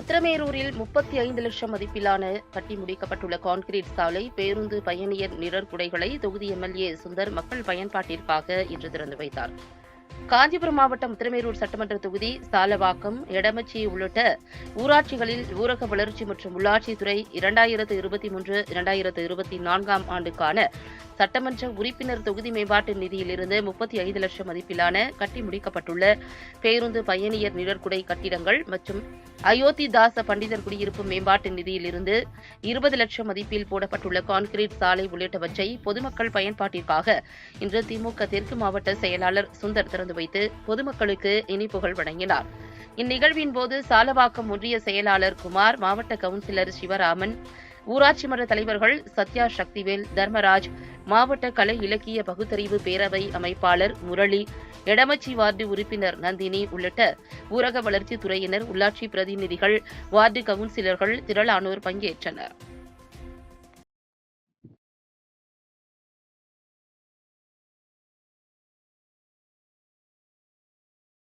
உத்தரமேரூரில் முப்பத்தி ஐந்து லட்சம் மதிப்பிலான கட்டி முடிக்கப்பட்டுள்ள கான்கிரீட் சாலை பேருந்து பயணியர் நிழற்குடைகளை தொகுதி எம்எல்ஏ சுந்தர் மக்கள் பயன்பாட்டிற்காக இன்று திறந்து வைத்தார். காஞ்சிபுரம் மாவட்டம் உத்தரமேரூர் சட்டமன்ற தொகுதி சாலவாக்கம் எடமச்சி உள்ளிட்ட ஊராட்சிகளில் ஊரக வளர்ச்சி மற்றும் உள்ளாட்சித்துறை இரண்டாயிரத்து இருபத்தி மூன்று இரண்டாயிரத்து இருபத்தி நான்காம் ஆண்டுக்கான சட்டமன்ற உறுப்பினர் தொகுதி மேம்பாட்டு நிதியிலிருந்து முப்பத்தி ஐந்து லட்சம் மதிப்பிலான கட்டி முடிக்கப்பட்டுள்ள பேருந்து பயணியர் நிழற்குடை கட்டிடங்கள் மற்றும் அயோத்தி தாச பண்டிதர் குடியிருப்பு மேம்பாட்டு நிதியிலிருந்து இருபது லட்சம் மதிப்பில் போடப்பட்டுள்ள கான்கிரீட் சாலை உள்ளிட்டவற்றை பொதுமக்கள் பயன்பாட்டிற்காக இன்று திமுக தெற்கு மாவட்ட செயலாளர் சுந்தர் திறந்து வைத்து பொதுமக்களுக்கு இனிப்புகள் வழங்கினார். இந்நிகழ்வின் போது சாலவாக்கம் ஒன்றிய செயலாளர் குமார் மாவட்ட கவுன்சிலர் சிவராமன் ஊராட்சி மன்ற தலைவர்கள் சத்யா சக்திவேல் தர்மராஜ் மாவட்ட கலை இலக்கிய பகுத்தறிவு பேரவை அமைப்பாளர் முரளி எடமச்சி வார்டு உறுப்பினர் நந்தினி உள்ளிட்ட ஊரக வளர்ச்சித் துறையினர் உள்ளாட்சி பிரதிநிதிகள் வார்டு கவுன்சிலர்கள் திரளானோர் பங்கேற்றனர்.